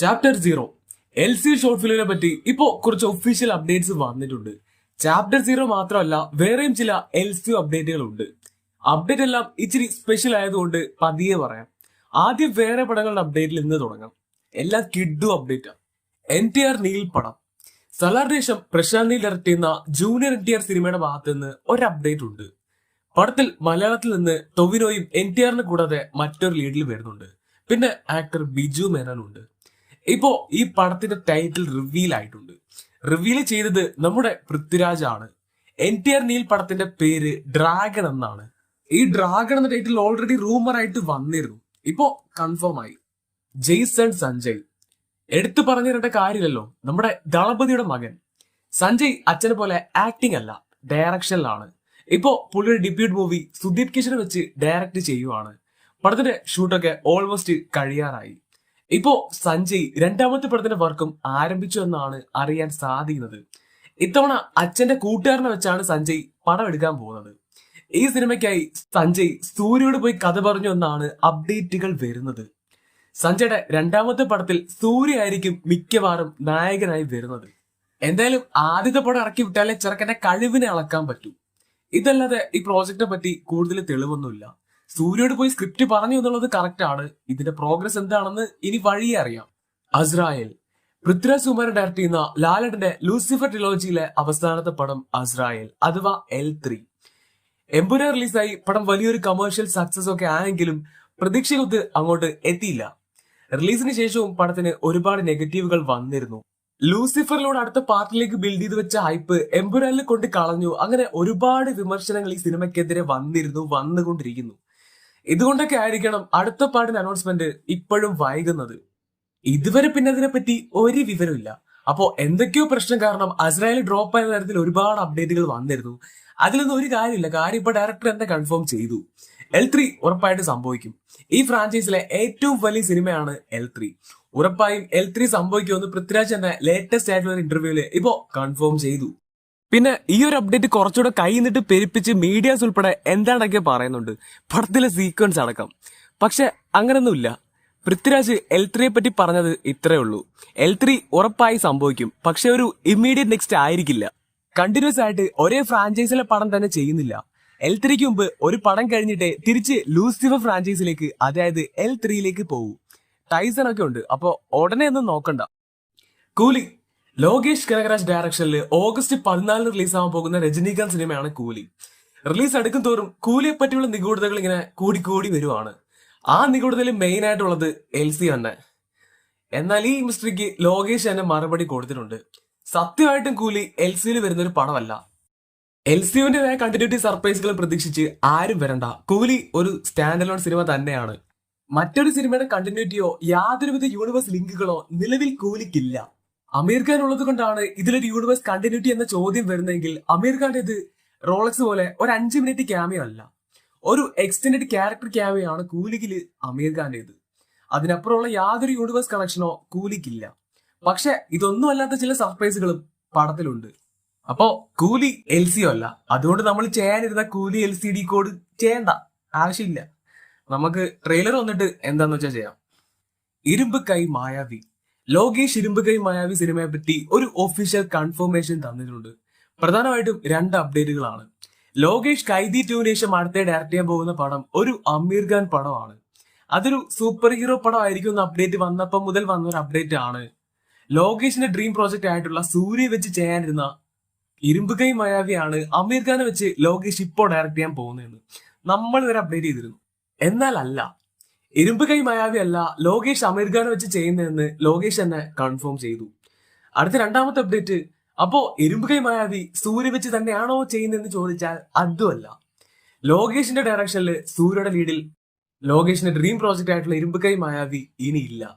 Chapter zero L C short ഫിലിമിനെ പറ്റി ഇപ്പോ കുറച്ച് ഒഫീഷ്യൽ അപ്ഡേറ്റ്സ് വന്നിട്ടുണ്ട്. ചാപ്റ്റർ സീറോ മാത്രമല്ല വേറെയും ചില എൽ സി അപ്ഡേറ്റുകൾ ഉണ്ട് അപ്ഡേറ്റ് എല്ലാം ഇച്ചിരി സ്പെഷ്യൽ ആയതുകൊണ്ട് പതിയെ പറയാം. ആദ്യം വേറെ പടങ്ങളുടെ അപ്ഡേറ്റിൽ നിന്ന് തുടങ്ങാം. എല്ലാം കിഡു update N T R Neel പടം. സലാർദേശം പ്രശാന്ത് നീൽ ഡയറക്ട് ചെയ്യുന്ന ജൂനിയർ എൻ ടി ആർ സിനിമയുടെ ഭാഗത്ത് നിന്ന് ഒരു അപ്ഡേറ്റ് ഉണ്ട്. പടത്തിൽ മലയാളത്തിൽ നിന്ന് ടൊവിനോയും എൻ ടി ആറിന് കൂടാതെ മറ്റൊരു ലീഡിൽ വരുന്നുണ്ട്. പിന്നെ ആക്ടർ ബിജു മേനോനുണ്ട് ഇപ്പോ ഈ പടത്തിന്റെ ടൈറ്റിൽ റിവീൽ ആയിട്ടുണ്ട്. റിവീൽ ചെയ്തത് നമ്മുടെ പൃഥ്വിരാജ് ആണ് എൻ ടി ആർ നീൽ പടത്തിന്റെ പേര് ഡ്രാഗൺ എന്നാണ്. ഈ ഡ്രാഗൺ എന്ന ടൈറ്റിൽ ഓൾറെഡി റൂമർ ആയിട്ട് വന്നിരുന്നു. ഇപ്പോ കൺഫേം ആയി. ജെയ്സൺ സഞ്ജയ് എടുത്തു പറഞ്ഞിരേണ്ട കാര്യമില്ലല്ലോ. നമ്മുടെ ദളപതിയുടെ മകൻ. സഞ്ജയ് അച്ഛനെ പോലെ ആക്ടിംഗ് അല്ല ഡയറക്ഷനിലാണ് ഇപ്പോ പുള്ളിയുടെ ഡെബ്യൂട്ട് മൂവി സുദീപ് കിഷനെ വെച്ച് ഡയറക്ട് ചെയ്യുവാണ്. പടത്തിന്റെ ഷൂട്ടൊക്കെ ഓൾമോസ്റ്റ് കഴിയാറായി. ഇപ്പോ സഞ്ജയ് രണ്ടാമത്തെ പടത്തിന്റെ വർക്കും ആരംഭിച്ചു എന്നാണ് അറിയാൻ സാധിക്കുന്നത്. ഇത്തവണ അച്ഛന്റെ കൂട്ടുകാരനെ വെച്ചാണ് സഞ്ജയ് പടം എടുക്കാൻ പോകുന്നത്. ഈ സിനിമയ്ക്കായി സഞ്ജയ് സൂര്യയോട് പോയി കഥ പറഞ്ഞു എന്നാണ് അപ്ഡേറ്റുകൾ വരുന്നത്. സഞ്ജയുടെ രണ്ടാമത്തെ പടത്തിൽ സൂര്യ ആയിരിക്കും മിക്കവാറും നായകനായി വരുന്നത്. എന്തായാലും ആദ്യത്തെ പടം ഇറക്കി വിട്ടാലേ ചെറുക്കന്റെ കഴിവിനെ അളക്കാൻ പറ്റൂ. ഇതല്ലാതെ ഈ പ്രോജക്റ്റിനെ പറ്റി കൂടുതൽ തെളിവൊന്നുമില്ല. സൂര്യയോട് പോയി സ്ക്രിപ്റ്റ് പറഞ്ഞു എന്നുള്ളത് കറക്റ്റ് ആണ്. ഇതിന്റെ പ്രോഗ്രസ് എന്താണെന്ന് ഇനി വഴിയെ അറിയാം. അസ്രായേൽ. പൃഥ്വിരാജ് കുമാരൻ ഡയറക്ട് ചെയ്യുന്ന ലാലഡിന്റെ ലൂസിഫർ ട്രിലോജിയിലെ അവസാനത്തെ പടം അസ്രായേൽ അഥവാ എൽ ത്രീ എംപുര റിലീസായി. പടം വലിയൊരു കമേഴ്ഷ്യൽ സക്സസ് ഒക്കെ ആണെങ്കിലും പ്രതീക്ഷയൊത്ത് അങ്ങോട്ട് എത്തിയില്ല. റിലീസിന് ശേഷവും പടത്തിന് ഒരുപാട് നെഗറ്റീവുകൾ വന്നിരുന്നു. ലൂസിഫറിലൂടെ അടുത്ത പാർട്ടിലേക്ക് ബിൽഡ് ചെയ്ത് വെച്ച ഹൈപ്പ് എംപുരാനിൽ കൊണ്ട് കളഞ്ഞു. അങ്ങനെ ഒരുപാട് വിമർശനങ്ങൾ ഈ സിനിമയ്ക്കെതിരെ വന്നിരുന്നു വന്നുകൊണ്ടിരിക്കുന്നു. ഇതുകൊണ്ടൊക്കെ ആയിരിക്കണം അടുത്ത പാട്ടിന്റെ അനൗൺസ്മെന്റ് ഇപ്പോഴും വൈകുന്നത്. ഇതുവരെ പിന്നെ അതിനെപ്പറ്റി ഒരു വിവരമില്ല അപ്പോ എന്തൊക്കെയോ പ്രശ്നം കാരണം അസ്രായേൽ ഡ്രോപ്പ് ആയ തരത്തിൽ ഒരുപാട് അപ്ഡേറ്റുകൾ വന്നിരുന്നു. അതിലൊന്നും ഒരു കാര്യമില്ല. കാര്യം ഇപ്പൊ ഡയറക്ടർ എന്നെ കൺഫേം ചെയ്തു. എൽ ത്രീ ഉറപ്പായിട്ട് സംഭവിക്കും. ഈ ഫ്രാഞ്ചൈസിലെ ഏറ്റവും വലിയ സിനിമയാണ് എൽ ത്രീ ഉറപ്പായും എൽ ത്രീ സംഭവിക്കുമെന്ന് പൃഥ്വിരാജ് എന്ന ലേറ്റസ്റ്റ് ആയിട്ടുള്ള ഒരു ഇന്റർവ്യൂൽ ഇപ്പോ കൺഫേം ചെയ്തു. പിന്നെ ഈ ഒരു അപ്ഡേറ്റ് കുറച്ചുകൂടെ കൈ നിന്നിട്ട് പെരുപ്പിച്ച് മീഡിയാസ് ഉൾപ്പെടെ എന്താണൊക്കെ പറയുന്നുണ്ട്. പടത്തിലെ സീക്വൻസ് അടക്കം. പക്ഷെ അങ്ങനൊന്നുമില്ല. പൃഥ്വിരാജ് എൽ ത്രീയെ പറ്റി പറഞ്ഞത് ഇത്രയേ ഉള്ളൂ. എൽ ത്രീ ഉറപ്പായി സംഭവിക്കും. പക്ഷെ ഒരു ഇമ്മീഡിയറ്റ് നെക്സ്റ്റ് ആയിരിക്കില്ല. കണ്ടിന്യൂസ് ആയിട്ട് ഒരേ ഫ്രാഞ്ചൈസിലെ പടം തന്നെ ചെയ്യുന്നില്ല. എൽ ത്രീക്ക് മുമ്പ് ഒരു പടം കഴിഞ്ഞിട്ട് തിരിച്ച് ലൂസിഫർ ഫ്രാഞ്ചൈസിലേക്ക് അതായത് എൽ ത്രീയിലേക്ക് പോകൂ ടൈസൺ ഒക്കെ ഉണ്ട്. അപ്പോ ഉടനെ ഒന്നും നോക്കണ്ട. കൂലി ലോകേഷ് കനകരാജ് ഡയറക്ഷനിൽ ഓഗസ്റ്റ് പതിനാലിന് റിലീസാവാൻ പോകുന്ന രജനീകാന്ത് സിനിമയാണ് കൂലി. റിലീസ് അടുക്കും തോറും കൂലിയെ പറ്റിയുള്ള നിഗൂഢതകൾ ഇങ്ങനെ കൂടിക്കൂടി വരുവാണ്. ആ നിഗൂഢതയിൽ മെയിൻ ആയിട്ടുള്ളത് എൽ സി തന്നെ. എന്നാൽ ഈ മിസ്റ്ററിക്ക് ലോകേഷ് തന്നെ മറുപടി കൊടുത്തിട്ടുണ്ട്. സത്യമായിട്ടും കൂലി എൽ സിയിൽ വരുന്ന ഒരു പടമല്ല. എൽ സിയുവിന്റേതായ കണ്ടിന്യൂറ്റി സർപ്രൈസുകൾ പ്രതീക്ഷിച്ച് ആരും വരണ്ട. കൂലി ഒരു സ്റ്റാൻഡ് അലോൺ സിനിമ തന്നെയാണ്. മറ്റൊരു സിനിമയുടെ കണ്ടിന്യൂറ്റിയോ യാതൊരുവിധ യൂണിവേഴ്സ് ലിങ്കുകളോ നിലവിൽ കൂലിക്കില്ല. അമീർ ഖാൻ ഉള്ളത് കൊണ്ടാണ് ഇതിലൊരു യൂണിവേഴ്സ് കണ്ടിന്യൂറ്റി എന്ന ചോദ്യം വരുന്നതെങ്കിൽ അമീർ ഖാന്റെ ഇത് റോളക്സ് പോലെ ഒരു അഞ്ച് മിനിറ്റ് ക്യാമിയോ അല്ല. ഒരു എക്സ്റ്റൻഡ് ക്യാരക്ടർ ക്യാമിയോ ആണ് കൂലിക്കിൽ അമീർ ഖാന്റെ ഇത് അതിനപ്പുറമുള്ള യാതൊരു യൂണിവേഴ്സ് കണക്ഷനോ കൂലിക്കില്ല. പക്ഷെ ഇതൊന്നും അല്ലാത്ത ചില സർപ്രൈസുകളും പടത്തിലുണ്ട്. അപ്പോ കൂലി എൽ സിയോ അല്ല. അതുകൊണ്ട് നമ്മൾ ചെയ്യാനിരുന്ന കൂലി എൽ സി ഡി കോഡ് ചെയ്യണ്ട ആവശ്യമില്ല. നമുക്ക് ട്രെയിലർ വന്നിട്ട് എന്താന്ന് വെച്ചാൽ ചെയ്യാം. ഇരുമ്പ് കൈ മായാവി. ലോകേഷ് ഇരുമ്പുകൈ മായാവി സിനിമയെ പറ്റി ഒരു ഒഫീഷ്യൽ കൺഫർമേഷൻ തന്നിട്ടുണ്ട്. പ്രധാനമായിട്ടും രണ്ട് അപ്ഡേറ്റുകളാണ് ലോകേഷ് കൈദി ടൂവിന് ശേഷം അടുത്ത ഡയറക്ട് ചെയ്യാൻ പോകുന്ന പടം ഒരു അമീർ ഖാൻ പടമാണ്. അതൊരു സൂപ്പർ ഹീറോ പടം ആയിരിക്കും എന്ന അപ്ഡേറ്റ് വന്നപ്പോൾ മുതൽ വന്ന ഒരു അപ്ഡേറ്റ് ആണ്. ലോകേഷിന്റെ ഡ്രീം പ്രോജക്റ്റ് ആയിട്ടുള്ള സൂര്യ വെച്ച് ചെയ്യാനിരുന്ന ഇരുമ്പുകൈ മായാവിയാണ് അമീർ ഖാനെ വെച്ച് ലോകേഷ് ഇപ്പോൾ ഡയറക്ട് ചെയ്യാൻ പോകുന്നതെന്ന് നമ്മൾ ഇവരെ അപ്ഡേറ്റ് ചെയ്തിരുന്നു. എന്നാൽ അല്ല ഇരുമ്പ് കൈ മായാവി അല്ല ലോകേഷ് അമീർ ഖാനെ വെച്ച് ചെയ്യുന്നതെന്ന് ലോകേഷ് തന്നെ കൺഫേം ചെയ്തു. അടുത്ത രണ്ടാമത്തെ അപ്ഡേറ്റ് അപ്പോ ഇരുമ്പ് കൈ മായാവി സൂര്യ വെച്ച് തന്നെയാണോ ചെയ്യുന്നതെന്ന് ചോദിച്ചാൽ അതുമല്ല. ലോകേഷിന്റെ ഡയറക്ഷനിൽ സൂര്യയുടെ ലീഡിൽ ലോകേഷിന്റെ ഡ്രീം പ്രോജക്റ്റ് ആയിട്ടുള്ള ഇരുമ്പ് കൈ മായാവി ഇനിയില്ല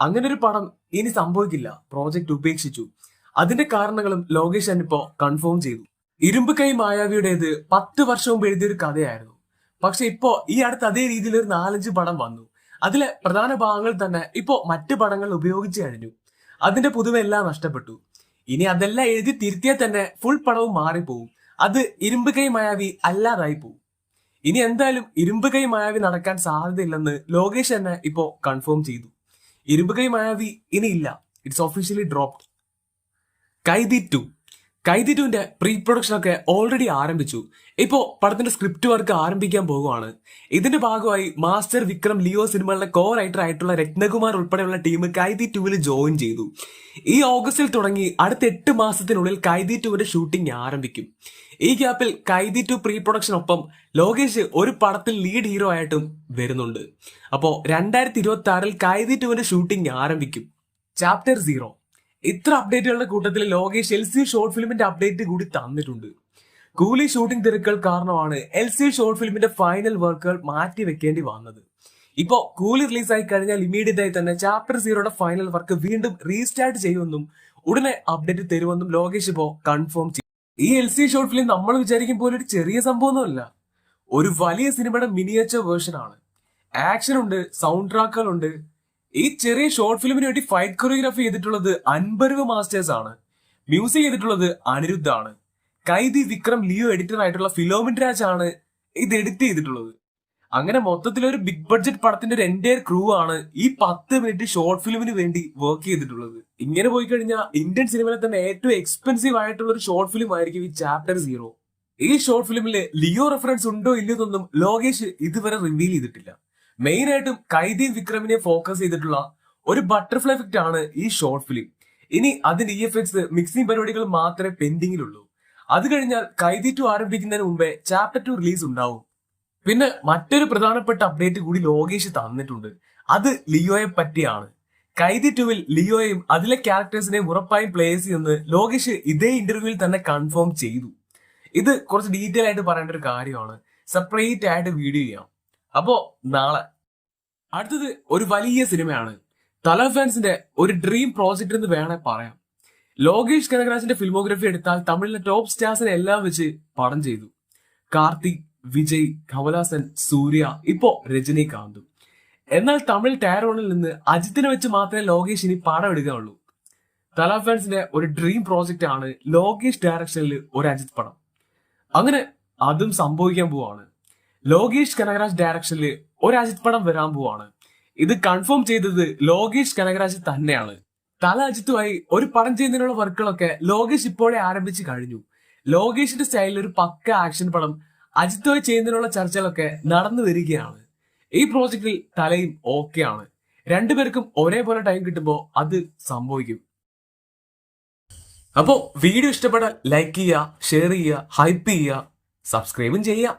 അങ്ങനെ ഒരു പടം ഇനി സംഭവിക്കില്ല. പ്രോജക്റ്റ് ഉപേക്ഷിച്ചു. അതിന്റെ കാരണങ്ങളും ലോകേഷ് തന്നെ ഇപ്പോ കൺഫേം ചെയ്തു. ഇരുമ്പ് കൈ മായാവിയുടേത് പത്ത് വർഷം മുമ്പ് എഴുതിയൊരു കഥയായിരുന്നു. പക്ഷെ ഇപ്പോ ഈ അടുത്ത് അതേ രീതിയിൽ ഒരു നാലഞ്ച് പടം വന്നു. അതിലെ പ്രധാന ഭാഗങ്ങൾ തന്നെ ഇപ്പോ മറ്റു പടങ്ങൾ ഉപയോഗിച്ചു കഴിഞ്ഞു. അതിന്റെ പുതുമയെല്ലാം നഷ്ടപ്പെട്ടു. ഇനി അതെല്ലാം എഴുതി തിരുത്തിയാൽ തന്നെ ഫുൾ പടവും മാറിപ്പോവും. അത് ഇരുമ്പ് കൈ മായാവി അല്ലാതായി പോവും. ഇനി എന്തായാലും ഇരുമ്പ് കൈ മായാവി നടക്കാൻ സാധ്യതയില്ലെന്ന് ലോകേഷ് തന്നെ ഇപ്പോ കൺഫേം ചെയ്തു. ഇരുമ്പ് കൈ മായാവി ഇല്ല. It's officially dropped Kaithi two Kaithi ടുവിന്റെ പ്രീ പ്രൊഡക്ഷൻ ഒക്കെ ഓൾറെഡി ആരംഭിച്ചു. ഇപ്പോ പടത്തിന്റെ സ്ക്രിപ്റ്റ് വർക്ക് ആരംഭിക്കാൻ പോകുവാണ്. ഇതിന്റെ ഭാഗമായി മാസ്റ്റർ വിക്രം ലിയോ സിനിമകളുടെ കോ റൈറ്റർ ആയിട്ടുള്ള രത്നകുമാർ ഉൾപ്പെടെയുള്ള ടീം കൈതി ടുവിൽ ജോയിൻ ചെയ്തു. ഈ ഓഗസ്റ്റിൽ തുടങ്ങി അടുത്ത എട്ട് മാസത്തിനുള്ളിൽ കൈതി ടുവിന്റെ ഷൂട്ടിംഗ് ആരംഭിക്കും. ഈ ഗ്യാപ്പിൽ കൈതി ടു പ്രീ പ്രൊഡക്ഷനൊപ്പം ലോകേഷ് ഒരു പടത്തിൽ ലീഡ് ഹീറോ ആയിട്ടും വരുന്നുണ്ട്. അപ്പോ രണ്ടായിരത്തി ഇരുപത്തി ആറിൽ കൈതി ടുവിന്റെ ഷൂട്ടിംഗ് ആരംഭിക്കും. ചാപ്റ്റർ സീറോ ഇത്ര അപ്ഡേറ്റുകളുടെ കൂട്ടത്തിൽ ലോകേഷ് എൽ സി ഷോർട്ട് ഫിലിമിന്റെ അപ്ഡേറ്റ് കൂടി തന്നിട്ടുണ്ട്. കൂലി ഷൂട്ടിംഗ് തിരക്കുകൾ കാരണമാണ് എൽ സി ഷോർട്ട് ഫിലിമിന്റെ ഫൈനൽ വർക്കുകൾ മാറ്റി വെക്കേണ്ടി വന്നത്. ഇപ്പോ കൂലി റിലീസായി കഴിഞ്ഞാൽ ഇമീഡിയറ്റ് ആയി തന്നെ ചാപ്റ്റർ സീറോയുടെ ഫൈനൽ വർക്ക് വീണ്ടും റീസ്റ്റാർട്ട് ചെയ്യുമെന്നും ഉടനെ അപ്ഡേറ്റ് തരുമെന്നും ലോകേഷ് ഇപ്പോ കൺഫേം ചെയ്തു. ഈ എൽ സി ഷോർട്ട് ഫിലിം നമ്മൾ വിചാരിക്കും പോലെ ഒരു ചെറിയ സംഭവമൊന്നുമല്ല. ഒരു വലിയ സിനിമയുടെ മിനിയേച്ചർ വേർഷൻ ആണ്. ആക്ഷൻ ഉണ്ട് സൗണ്ട് ട്രാക്കുകളുണ്ട് ഈ ചെറിയ ഷോർട്ട് ഫിലിമിന് വേണ്ടി ഫൈറ്റ് കൊറിയോഗ്രാഫി ചെയ്തിട്ടുള്ളത് അൻപരവ് മാസ്റ്റേഴ്സ് ആണ്. മ്യൂസിക് ചെയ്തിട്ടുള്ളത് അനിരുദ്ധ് ആണ്. കൈദി വിക്രം ലിയോ എഡിറ്റർ ആയിട്ടുള്ള ഫിലോമിൻ രാജ് ആണ് ഇത് എഡിറ്റ് ചെയ്തിട്ടുള്ളത്. അങ്ങനെ മൊത്തത്തിൽ ഒരു ബിഗ് ബഡ്ജറ്റ് പടത്തിന്റെ ഒരു എന്റെ ക്രൂ ആണ് ഈ പത്ത് മിനിറ്റ് ഷോർട്ട് ഫിലിമിന് വേണ്ടി വർക്ക് ചെയ്തിട്ടുള്ളത്. ഇങ്ങനെ പോയി കഴിഞ്ഞാൽ ഇന്ത്യൻ സിനിമയിലെ തന്നെ ഏറ്റവും എക്സ്പെൻസീവ് ആയിട്ടുള്ള ഒരു ഷോർട്ട് ഫിലിം ആയിരിക്കും ഈ ചാപ്റ്റർ സീറോ ഈ ഷോർട്ട് ഫിലിമിൽ ലിയോ റെഫറൻസ് ഉണ്ടോ ഇല്ലെന്നൊന്നും ലോകേഷ് ഇതുവരെ റിവീൽ ചെയ്തിട്ടില്ല. മെയിൻ ആയിട്ടും കൈദി വിക്രമിനെ ഫോക്കസ് ചെയ്തിട്ടുള്ള ഒരു ബട്ടർഫ്ലൈ എഫക്റ്റ് ആണ് ഈ ഷോർട്ട് ഫിലിം ഇനി അതിന്റെ ഇ എഫ് എക്സ് മിക്സിംഗ് പരിപാടികൾ മാത്രമേ പെൻഡിങ്ങിലുള്ളൂ അത് കഴിഞ്ഞാൽ കൈദി ടു ആരംഭിക്കുന്നതിന് മുമ്പേ ചാപ്റ്റർ ടു റിലീസ് ഉണ്ടാവും. പിന്നെ മറ്റൊരു പ്രധാനപ്പെട്ട അപ്ഡേറ്റ് കൂടി ലോകേഷ് തന്നിട്ടുണ്ട്. അത് ലിയോയെ പറ്റിയാണ്. കൈദി ടുവിൽ ലിയോയും അതിലെ ക്യാരക്ടേഴ്സിനെയും ഉറപ്പായും പ്ലേസ് ചെയ്യുമെന്ന് ലോകേഷ് ഇതേ ഇന്റർവ്യൂവിൽ തന്നെ കൺഫേം ചെയ്തു. ഇത് കുറച്ച് ഡീറ്റെയിൽ ആയിട്ട് പറയേണ്ട ഒരു കാര്യമാണ്. സെപ്പറേറ്റ് ആയിട്ട് വീഡിയോ ചെയ്യാം. അപ്പോ നാളെ. അടുത്തത് ഒരു വലിയ സിനിമയാണ്. തല ഫാൻസിന്റെ ഒരു ഡ്രീം പ്രോജക്റ്റ് എന്ന് വേണേ പറയാം. ലോകേഷ് കനകരാജിന്റെ ഫിലിമോഗ്രഫി എടുത്താൽ തമിഴിലെ ടോപ്പ് സ്റ്റാർസിനെ എല്ലാം വെച്ച് പടം ചെയ്തു. കാർത്തിക് വിജയ് കമലാസൻ സൂര്യ ഇപ്പോ രജനീകാന്തും. എന്നാൽ തമിഴ് ടാരോണിൽ നിന്ന് അജിത്തിനെ വെച്ച് മാത്രമേ ലോകേഷ് ഇനി പടം എടുക്കാനുള്ളൂ തല ഫാൻസിന്റെ ഒരു ഡ്രീം പ്രോജക്റ്റ് ആണ് ലോകേഷ് ഡയറക്ഷനിൽ ഒരു അജിത് പടം. അങ്ങനെ അതും സംഭവിക്കാൻ പോവാണ്. ലോകേഷ് കനകരാജ് ഡയറക്ഷനിൽ ഒരു അജിത് പടം വരാൻ പോവാണ്. ഇത് കൺഫേം ചെയ്തത് ലോകേഷ് കനകരാജ് തന്നെയാണ്. തല അജിത്തുമായി ഒരു പടം ചെയ്യുന്നതിനുള്ള വർക്കുകളൊക്കെ ലോകേഷ് ഇപ്പോഴേ ആരംഭിച്ചു കഴിഞ്ഞു. ലോകേഷിന്റെ സ്റ്റൈലിൽ ഒരു പക്ക ആക്ഷൻ പടം അജിത്തുമായി ചെയ്യുന്നതിനുള്ള ചർച്ചകളൊക്കെ നടന്നു വരികയാണ്. ഈ പ്രോജക്റ്റിൽ തലയും ഓക്കെ ആണ്. രണ്ടുപേർക്കും ഒരേപോലെ ടൈം കിട്ടുമ്പോൾ അത് സംഭവിക്കും. അപ്പോ വീഡിയോ ഇഷ്ടപ്പെട്ടാൽ ലൈക്ക് ചെയ്യുക ഷെയർ ചെയ്യുക ഹൈപ്പ് ചെയ്യുക സബ്സ്ക്രൈബും ചെയ്യുക.